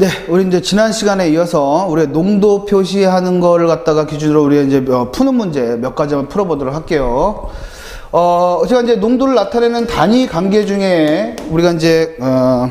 네, 우리 이제 지난 시간에 이어서 우리 농도 표시하는 거를 갖다가 기준으로 우리 이제 어, 푸는 문제 몇 가지 한번 풀어보도록 할게요. 어, 제가 이제 농도를 나타내는 단위 관계 중에 우리가 이제 어,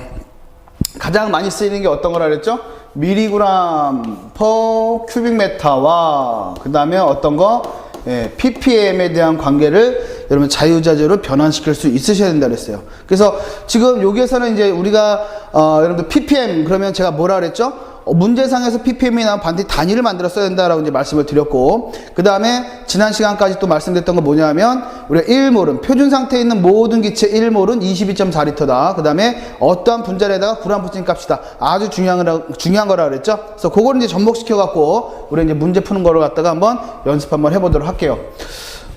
가장 많이 쓰이는 게 어떤 거라 그랬죠? 미리그램 퍼 큐빅 메타와 그 다음에 어떤 거 예, ppm에 대한 관계를 여러분 자유자재로 변환시킬 수 있으셔야 된다 그랬어요. 그래서 지금 여기에서는 이제 우리가 어, 여러분들 ppm 그러면 제가 뭐라 그랬죠? 어, 문제상에서 ppm이 나온 반드시 단위를 만들어 써야 된다라고 이제 말씀을 드렸고 그 다음에 지난 시간까지 또 말씀드렸던 거 뭐냐면 우리가 1몰은 표준 상태에 있는 모든 기체 1몰은 22.4리터다. 그 다음에 어떠한 분자에다가 구람 붙인 값이다. 아주 중요한 거라, 중요한 거라 그랬죠? 그래서 그거를 이제 접목시켜 갖고 우리 이제 문제 푸는 거를 갖다가 한번 연습 한번 해보도록 할게요.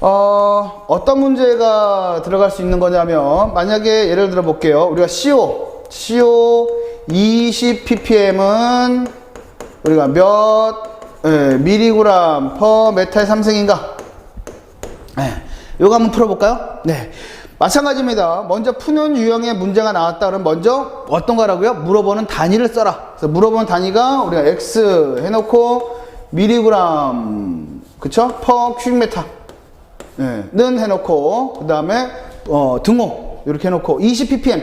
어, 어떤 문제가 들어갈 수 있는 거냐면 만약에 예를 들어 볼게요. 우리가 CO, CO 20ppm은 우리가 몇 예, 미리그램 퍼 메타의 삼승인가? 네. 요거 한번 풀어볼까요? 네. 마찬가지입니다. 먼저 푸는 유형의 문제가 나왔다 그러면 먼저 어떤 거라고요? 물어보는 단위를 써라. 그래서 물어보는 단위가 우리가 X 해놓고 미리그램, 그쵸? 퍼 큐빅메타. 네. 는 해놓고, 그 다음에, 어, 등호. 이렇게 해놓고, 20ppm.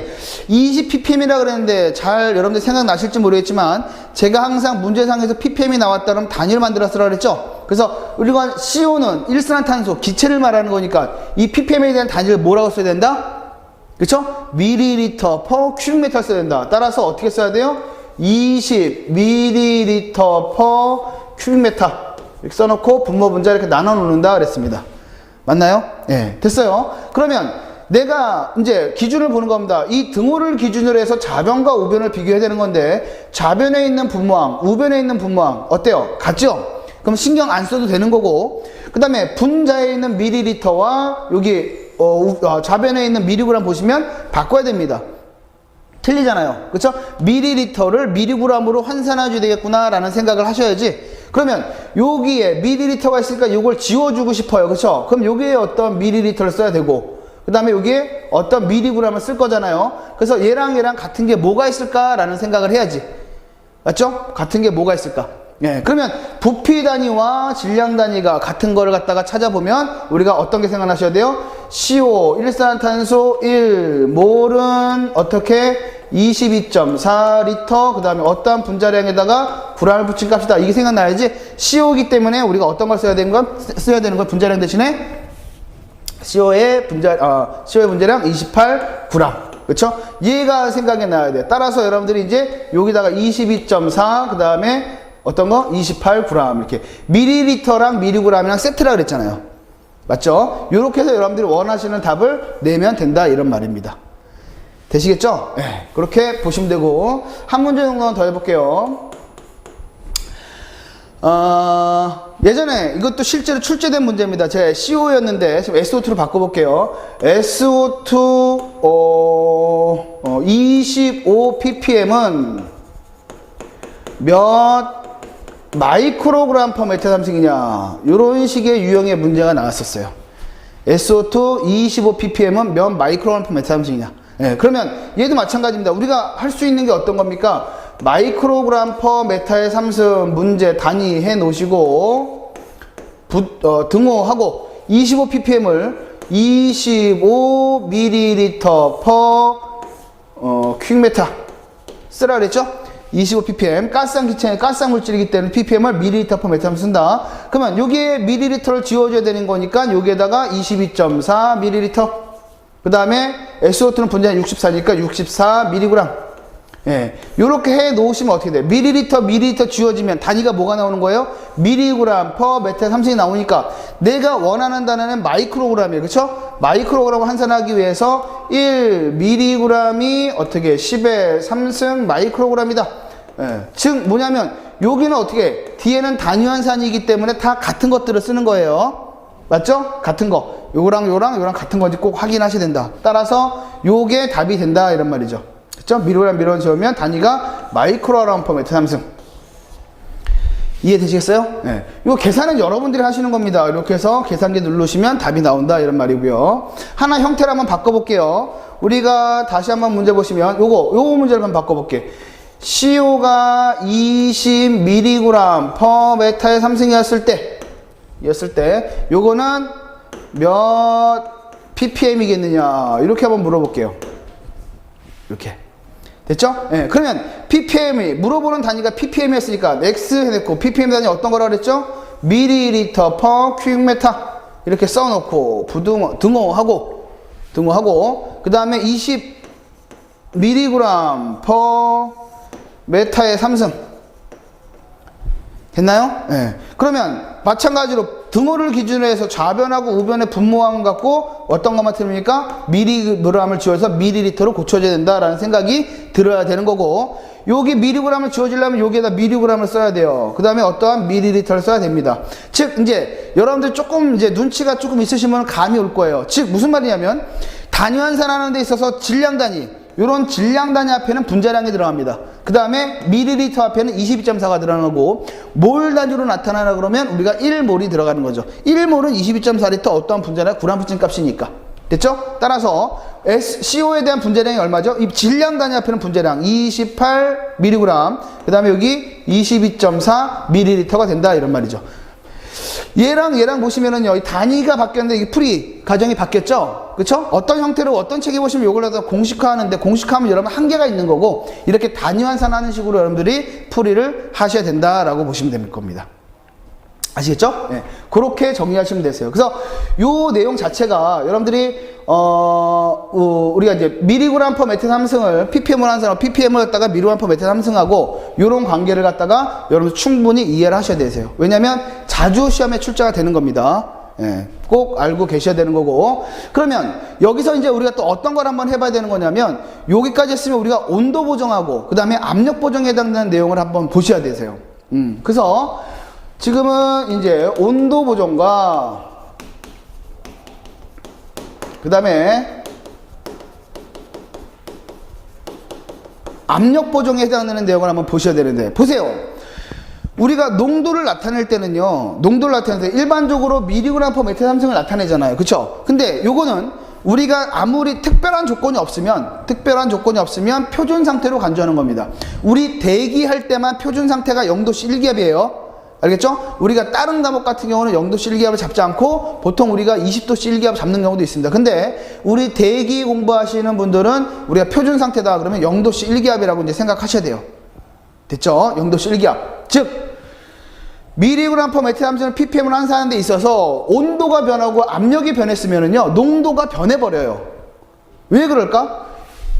20ppm이라 그랬는데, 잘 여러분들 생각나실지 모르겠지만, 제가 항상 문제상에서 ppm이 나왔다 그러면 단위를 만들어 쓰라 그랬죠? 그래서 우리가 CO는 일산화탄소, 기체를 말하는 거니까, 이 ppm에 대한 단위를 뭐라고 써야 된다? 그쵸? 미리리터 퍼 큐빅미터 써야 된다. 따라서 어떻게 써야 돼요? 20 미리리터 퍼 큐빅미터. 이렇게 써놓고 분모 분자 이렇게 나눠 놓는다 그랬습니다. 맞나요? 예, 됐어요. 그러면 내가 이제 기준을 보는 겁니다. 이 등호를 기준으로 해서 좌변과 우변을 비교해야 되는 건데 좌변에 있는 분모항, 우변에 있는 분모항 어때요? 같죠? 그럼 신경 안 써도 되는 거고 그 다음에 분자에 있는 미리리터와 여기 어, 우- 어, 좌변에 있는 미리그램 보시면 바꿔야 됩니다. 틀리잖아요. 그쵸? 미리리터를 미리그램으로 환산해줘야 되겠구나라는 생각을 하셔야지. 그러면 여기에 미리리터가 있으니까 이걸 지워주고 싶어요. 그쵸? 그럼 여기에 어떤 미리리터를 써야 되고, 그 다음에 여기에 어떤 미리그램을 쓸 거잖아요. 그래서 얘랑 얘랑 같은 게 뭐가 있을까라는 생각을 해야지. 맞죠? 같은 게 뭐가 있을까? 예, 그러면 부피 단위와 질량 단위가 같은 거를 갖다가 찾아보면 우리가 어떤 게 생각나셔야 돼요? CO, 일산탄소 1, 몰은 어떻게 22.4리터, 그 다음에 어떠한 분자량에다가 구람을 붙인 값이다. 이게 생각나야지. CO이기 때문에 우리가 어떤 걸 써야 되는 건, 써야 되는 건 분자량 대신에 CO의 분자, 어, CO의 분자량 28g. 그쵸? 얘가 생각이 나야 돼. 따라서 여러분들이 이제 여기다가 22.4, 그 다음에 어떤 거? 28g. 이렇게. 미리리터랑 미리그램이랑 세트라 그랬잖아요. 맞죠? 요렇게 해서 여러분들이 원하시는 답을 내면 된다. 이런 말입니다. 되시겠죠? 네. 그렇게 보시면 되고. 한 문제 정도는 더 해볼게요. 어, 예전에 이것도 실제로 출제된 문제입니다. 제 CO였는데 지금 SO2로 바꿔볼게요. SO2 어, 어, 25 ppm은 몇 마이크로그램 퍼 메타 삼승이냐 이런 식의 유형의 문제가 나왔었어요. SO2 25 ppm은 몇 마이크로그램 퍼 메타 삼승이냐. 예, 그러면 얘도 마찬가지입니다. 우리가 할 수 있는 게 어떤 겁니까? 마이크로그램 퍼 메타의 삼승 문제 단위 해 놓으시고 부- 어, 등호하고 25 ppm을 25 ml 퍼 어, 퀵메타 쓰라 그랬죠? 25 ppm 가스한 기체의 가스한 물질이기 때문에 ppm을 ml per 메타 쓴다. 그러면 여기에 ml를 지워줘야 되는 거니까 여기에다가 22.4 ml 그 다음에 SO2는 분자량 64니까 64 mg 예, 요렇게 해 놓으시면 어떻게 돼요? 미리리터, 미리리터 지워지면 단위가 뭐가 나오는 거예요? 미리그램 퍼 메타 삼성이 나오니까 내가 원하는 단위는 마이크로그램이에요. 그쵸? 마이크로그램 환산하기 위해서 1 미리그램이 어떻게 10의 3승 마이크로그램이다. 예, 즉 뭐냐면 여기는 어떻게 뒤에는 단위 환산이기 때문에 다 같은 것들을 쓰는 거예요. 맞죠? 같은 거. 요거랑 요랑 요랑 같은 건지 꼭 확인하셔야 된다. 따라서 요게 답이 된다 이런 말이죠. 그죠? 미로랑 미로를 지우면 단위가 마이크로그램 퍼 메타 삼승. 이해되시겠어요? 네. 요 계산은 여러분들이 하시는 겁니다. 이렇게 해서 계산기 누르시면 답이 나온다 이런 말이고요. 하나 형태를 한번 바꿔볼게요. 우리가 다시 한번 문제 보시면 요거 요 문제를 한번 바꿔볼게. CO가 20mg per 메타의 삼승이었을 때, 였을 때, 요거는 몇 ppm이겠느냐. 이렇게 한번 물어볼게요. 이렇게. 됐죠? 예. 그러면 ppm이, 물어보는 단위가 ppm이었으니까, x 해놓고, ppm 단위 어떤 거라 그랬죠? 밀리리터 per 큐빅메타. 이렇게 써놓고, 부등호, 등호하고, 등호하고, 그 다음에 20 미리그램 per 메타의 삼승. 됐나요? 예. 그러면 마찬가지로 등호를 기준으로 해서 좌변하고 우변의 분모함 갖고 어떤 것만 틀립니까? 미리그램을 지워서 미리리터로 고쳐줘야 된다라는 생각이 들어야 되는 거고 여기 미리그램을 지워주려면 여기에다 미리그램을 써야 돼요. 그 다음에 어떠한 미리리터를 써야 됩니다. 즉 이제 여러분들 조금 이제 눈치가 조금 있으시면 감이 올 거예요. 즉 무슨 말이냐면 단위 환산하는 데 있어서 질량 단위 이런 질량 단위 앞에는 분자량이 들어갑니다. 그 다음에 미리리터 앞에는 22.4가 들어가고 몰 단위로 나타나라 그러면 우리가 1몰이 들어가는 거죠. 1몰은 22.4리터 어떠한 분자량 구람부진 값이니까. 됐죠? 따라서 SCO에 대한 분자량이 얼마죠? 이 질량 단위 앞에는 분자량 28mg 그 다음에 여기 22.4ml가 된다 이런 말이죠. 얘랑 얘랑 보시면은요, 이 단위가 바뀌었는데 이게 풀이 과정이 바뀌었죠? 그쵸? 어떤 형태로 어떤 책에 보시면 이걸 갖다 공식화하는데 공식화하면 여러분 한계가 있는 거고 이렇게 단위 환산하는 식으로 여러분들이 풀이를 하셔야 된다라고 보시면 될 겁니다. 아시겠죠? 네. 그렇게 정리하시면 되세요. 그래서 요 내용 자체가 여러분들이 어, 어, 우리가 이제 미리그램 퍼 메트 삼승을 ppm을 한 사람 ppm을 갖다가 미리그램 퍼 메트 삼승하고 요런 관계를 갖다가 여러분 충분히 이해를 하셔야 되세요. 왜냐면 자주 시험에 출제가 되는 겁니다. 예, 꼭 알고 계셔야 되는 거고 그러면 여기서 이제 우리가 또 어떤 걸 한번 해봐야 되는 거냐면 여기까지 했으면 우리가 온도 보정하고 그 다음에 압력 보정에 해당되는 내용을 한번 보셔야 되세요. 음, 그래서 지금은 이제 온도 보정과 그 다음에 압력 보정에 해당되는 내용을 한번 보셔야 되는데 보세요. 우리가 농도를 나타낼 때는요. 농도를 나타낼 때 일반적으로 미리그램 퍼 메타 삼성을 나타내잖아요. 그쵸? 근데 요거는 우리가 아무리 특별한 조건이 없으면 특별한 조건이 없으면 표준 상태로 간주하는 겁니다. 우리 대기할 때만 표준 상태가 0도씨 1기압이에요. 알겠죠? 우리가 다른 과목 같은 경우는 0도씨 1기압을 잡지 않고 보통 우리가 20도씨 1기압 잡는 경우도 있습니다. 근데 우리 대기 공부하시는 분들은 우리가 표준 상태다 그러면 0도씨 1기압이라고 이제 생각하셔야 돼요. 됐죠? 0도씨 1기압. 즉 미리그램 퍼 메트 함수는 ppm을 환산하는 데 있어서 온도가 변하고 압력이 변했으면은요 농도가 변해버려요 왜 그럴까?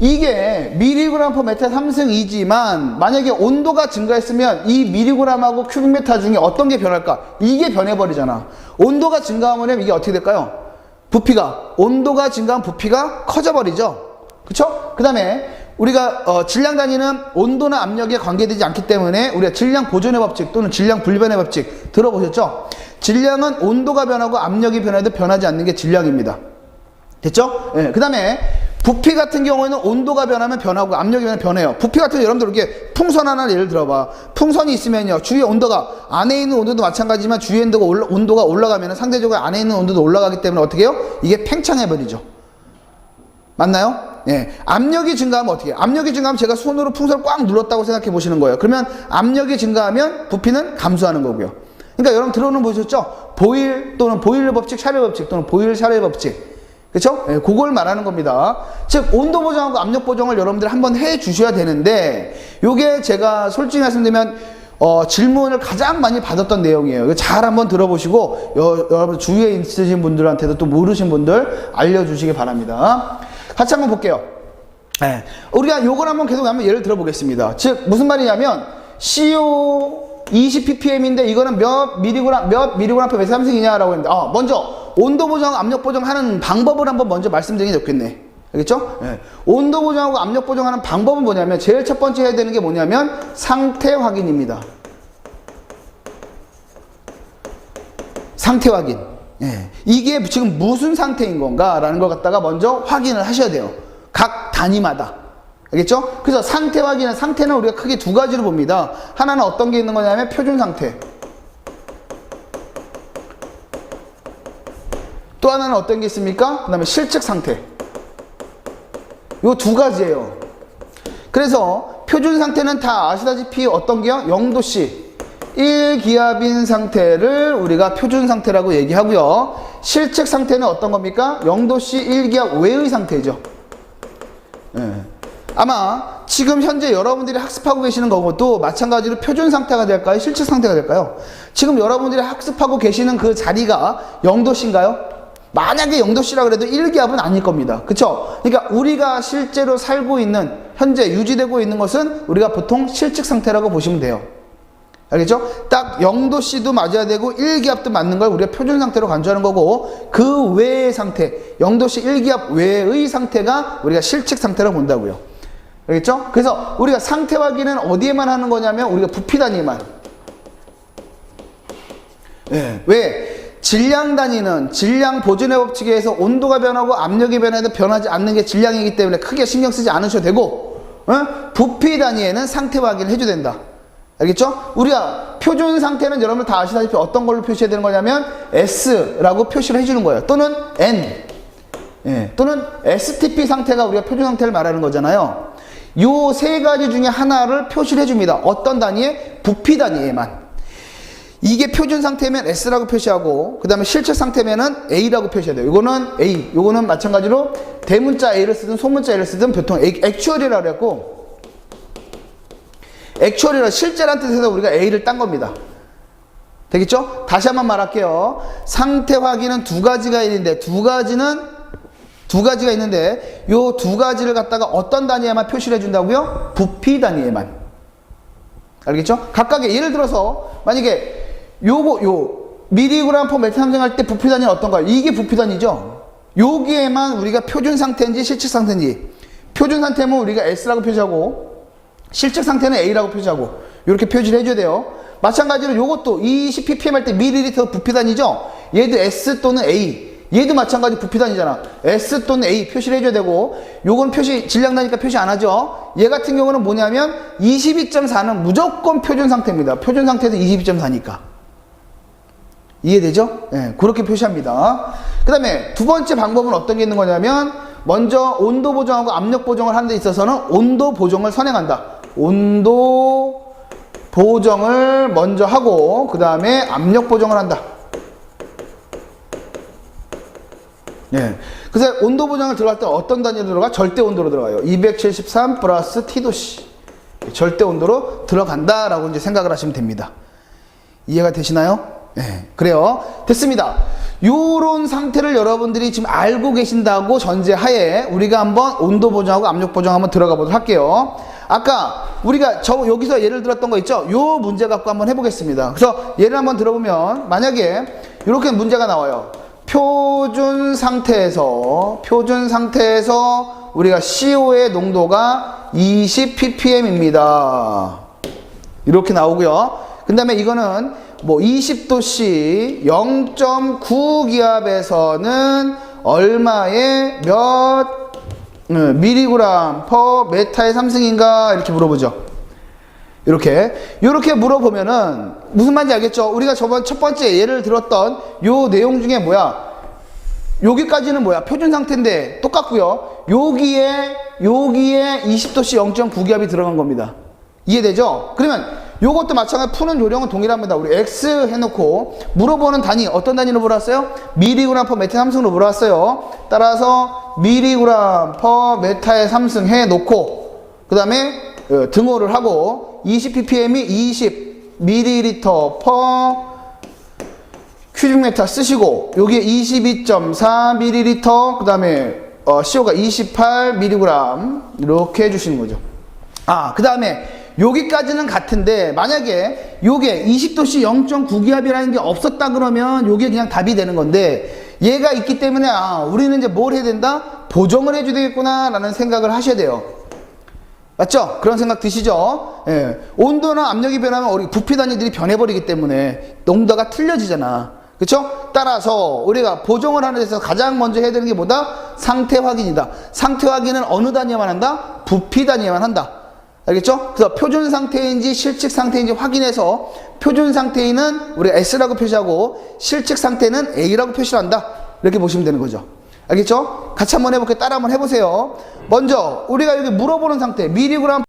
이게 미리그램 퍼 메타 3승이지만 만약에 온도가 증가했으면 이 미리그램하고 큐빅메타 중에 어떤 게 변할까? 이게 변해버리잖아 온도가 증가하면 이게 어떻게 될까요? 부피가 온도가 증가하면 부피가 커져버리죠 그쵸? 그 다음에 우리가 어, 질량 단위는 온도나 압력에 관계되지 않기 때문에 우리가 질량 보존의 법칙 또는 질량 불변의 법칙 들어보셨죠? 질량은 온도가 변하고 압력이 변해도 변하지 않는 게 질량입니다. 됐죠? 예, 그 다음에 부피 같은 경우에는 온도가 변하면 변하고 압력이 변하면 변해요. 부피 같은 여러분들 이렇게 풍선 하나 예를 들어봐. 풍선이 있으면요. 주위에 온도가 안에 있는 온도도 마찬가지지만 주위에 온도가, 올라, 온도가 올라가면 상대적으로 안에 있는 온도도 올라가기 때문에 어떻게 해요? 이게 팽창해 버리죠. 맞나요? 예. 압력이 증가하면 어떻게 해요? 압력이 증가하면 제가 손으로 풍선을 꽉 눌렀다고 생각해 보시는 거예요. 그러면 압력이 증가하면 부피는 감소하는 거고요. 그러니까 여러분 들어오는 거 보셨죠? 보일 또는 보일러 법칙, 샤넬 법칙 또는 보일 샤넬 법칙. 그렇죠? 예, 그걸 말하는 겁니다. 즉 온도 보정하고 압력 보정을 여러분들 한번 해 주셔야 되는데 요게 제가 솔직히 말씀드리면 어, 질문을 가장 많이 받았던 내용이에요. 잘 한번 들어보시고 여, 여러분 주위에 있으신 분들한테도 또 모르신 분들 알려주시기 바랍니다. 같이 한번 볼게요. 네. 우리가 요걸 한번 계속 한번 예를 들어보겠습니다. 즉 무슨 말이냐면 CO 20ppm인데 이거는 몇 미리그램 몇 미리그램 per 삼승이냐라고 했는데 아, 먼저 온도 보정, 압력 보정하는 방법을 한번 먼저 말씀드리는 게 좋겠네. 알겠죠? 네. 온도 보정하고 압력 보정하는 방법은 뭐냐면 제일 첫 번째 해야 되는 게 뭐냐면 상태 확인입니다. 상태 확인. 예. 이게 지금 무슨 상태인 건가라는 걸 갖다가 먼저 확인을 하셔야 돼요. 각 단위마다. 알겠죠? 그래서 상태 확인은 상태는 우리가 크게 두 가지로 봅니다. 하나는 어떤 게 있는 거냐면 표준 상태. 또 하나는 어떤 게 있습니까? 그 다음에 실측 상태. 요 두 가지예요. 그래서 표준 상태는 다 아시다시피 어떤 게요? 0도씨. 1기압인 상태를 우리가 표준 상태라고 얘기하고요. 실측 상태는 어떤 겁니까? 0도씨 1기압 외의 상태죠. 예. 아마 지금 현재 여러분들이 학습하고 계시는 거고도 마찬가지로 표준 상태가 될까요? 실측 상태가 될까요? 지금 여러분들이 학습하고 계시는 그 자리가 0도씨인가요? 만약에 0도씨라 그래도 1기압은 아닐 겁니다. 그쵸? 그러니까 우리가 실제로 살고 있는 현재 유지되고 있는 것은 우리가 보통 실측 상태라고 보시면 돼요. 알겠죠? 딱 0도씨도 맞아야 되고 1기압도 맞는 걸 우리가 표준 상태로 간주하는 거고 그 외의 상태 0도씨 1기압 외의 상태가 우리가 실측 상태로 본다고요. 알겠죠? 그래서 우리가 상태 확인은 어디에만 하는 거냐면 우리가 부피 단위만. 예. 왜? 질량 단위는 질량 보존의 법칙에 의해서 온도가 변하고 압력이 변해도 변하지 않는 게 질량이기 때문에 크게 신경 쓰지 않으셔도 되고 어? 부피 단위에는 상태 확인을 해줘야 된다. 알겠죠? 우리가 표준 상태는 여러분들 다 아시다시피 어떤 걸로 표시해야 되는 거냐면 S라고 표시를 해주는 거예요. 또는 N 예, 또는 STP 상태가 우리가 표준 상태를 말하는 거잖아요. 요 세 가지 중에 하나를 표시를 해줍니다. 어떤 단위에? 부피 단위에만. 이게 표준 상태면 S라고 표시하고 그 다음에 실측 상태면은 A라고 표시해야 돼요. 이거는 A, 요거는 마찬가지로 대문자 A를 쓰든 소문자 A를 쓰든 보통 액츄얼이라고 그랬고 액츄얼이라 실제란 뜻에서 우리가 A를 딴 겁니다. 되겠죠? 다시 한번 말할게요. 상태 확인은 두 가지가 있는데 두 가지는 두 가지가 있는데 요 두 가지를 갖다가 어떤 단위에만 표시를 해준다고요? 부피 단위에만. 알겠죠? 각각의 예를 들어서 만약에 요거 요 미리그램 퍼 메타 함정할 때 부피 단위는 어떤가요? 이게 부피 단위죠. 여기에만 우리가 표준 상태인지 실측 상태인지 표준 상태면 우리가 S라고 표시하고 실측 상태는 A라고 표시하고 이렇게 표시를 해줘야 돼요. 마찬가지로 요것도 20 ppm 할 때 밀리리터 부피 단위죠. 얘도 S 또는 A. 얘도 마찬가지 부피 단위잖아. S 또는 A 표시를 해줘야 되고 요건 표시 질량 나니까 표시 안 하죠. 얘 같은 경우는 뭐냐면 22.4는 무조건 표준 상태입니다. 표준 상태에서 22.4니까. 이해되죠? 예, 그렇게 표시합니다. 그 다음에 두 번째 방법은 어떤 게 있는 거냐면 먼저 온도 보정하고 압력 보정을 하는 데 있어서는 온도 보정을 선행한다. 온도 보정을 먼저 하고 그 다음에 압력 보정을 한다. 예. 그래서 온도 보정을 들어갈 때 어떤 단위로 들어가? 절대 온도로 들어가요. 273 플러스 T도씨. 절대 온도로 들어간다라고 이제 생각을 하시면 됩니다. 이해가 되시나요? 네, 그래요. 됐습니다. 요런 상태를 여러분들이 지금 알고 계신다고 전제하에 우리가 한번 온도 보정하고 압력 보정 한번 들어가 보도록 할게요. 아까 우리가 저 여기서 예를 들었던 거 있죠? 요 문제 갖고 한번 해보겠습니다. 그래서 예를 한번 들어보면 만약에 이렇게 문제가 나와요. 표준 상태에서 표준 상태에서 우리가 CO 의 농도가 20 ppm입니다. 이렇게 나오고요. 그 다음에 이거는 뭐 20도씨 0.9 기압에서는 얼마의 몇 음, 미리그램 퍼 메타의 삼승인가 이렇게 물어보죠. 이렇게 이렇게 물어보면은 무슨 말인지 알겠죠? 우리가 저번 첫 번째 예를 들었던 요 내용 중에 뭐야? 여기까지는 뭐야? 표준 상태인데 똑같고요. 여기에 여기에 20도씨 0.9기압이 들어간 겁니다. 이해되죠? 그러면 요것도 마찬가지 푸는 요령은 동일합니다. 우리 X 해놓고 물어보는 단위 어떤 단위로 물어왔어요? 미리그램 퍼 메타 삼승으로 물어왔어요. 따라서 미리그램 퍼 메타의 삼승 해놓고 그 다음에 어, 등호를 하고 20 ppm이 20 밀리리터 퍼 큐빅메타 쓰시고 여기에 22.4 밀리리터 그 다음에 어, CO가 28 밀리그램 이렇게 해주시는 거죠. 아, 그 다음에 여기까지는 같은데 만약에 요게 20도씨 0.9기압이라는 게 없었다 그러면 요게 그냥 답이 되는 건데 얘가 있기 때문에 아, 우리는 이제 뭘 해야 된다? 보정을 해줘야 되겠구나 라는 생각을 하셔야 돼요. 맞죠? 그런 생각 드시죠? 예. 온도나 압력이 변하면 우리 부피 단위들이 변해버리기 때문에 농도가 틀려지잖아. 그쵸? 따라서 우리가 보정을 하는 데서 가장 먼저 해야 되는 게 뭐다? 상태 확인이다. 상태 확인은 어느 단위에만 한다? 부피 단위에만 한다. 알겠죠? 그래서 표준 상태인지 실측 상태인지 확인해서 표준 상태는 우리가 S라고 표시하고 실측 상태는 A라고 표시를 한다. 이렇게 보시면 되는 거죠. 알겠죠? 같이 한번 해볼게요. 따라 한번 해보세요. 먼저 우리가 여기 물어보는 상태 미리그램